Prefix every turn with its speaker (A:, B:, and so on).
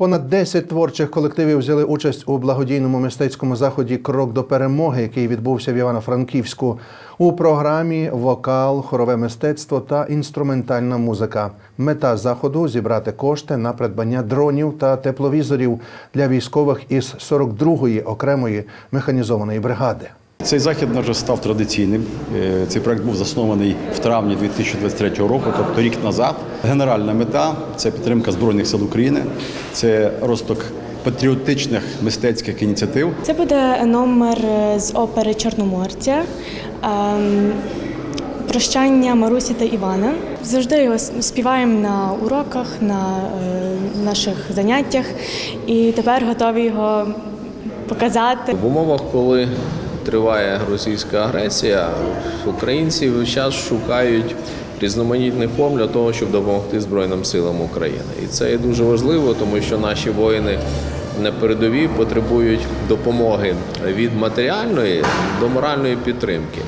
A: Понад 10 творчих колективів взяли участь у благодійному мистецькому заході Крок до перемоги, який відбувся в Івано-Франківську. У програмі вокал, хорове мистецтво та інструментальна музика. Мета заходу зібрати кошти на придбання дронів та тепловізорів для військових із 42-ї окремої механізованої бригади.
B: Цей захід вже став традиційним. Е, Цей проект був заснований в травні 2023 року, тобто рік назад. Генеральна мета це підтримка Збройних сил України, це розвиток патріотичних мистецьких ініціатив.
C: Це буде номер з опери Чорноморця. ем, Прощання Марусі та Івана. Завжди його співаємо на уроках, на е, наших заняттях, і тепер готові його показати.
D: В умовах, коли триває російська агресія, українці весь час шукають різноманітних форм для того, щоб допомогти Збройним силам України. І це є дуже важливо, тому що наші воїни на передовій потребують допомоги від матеріальної до моральної підтримки.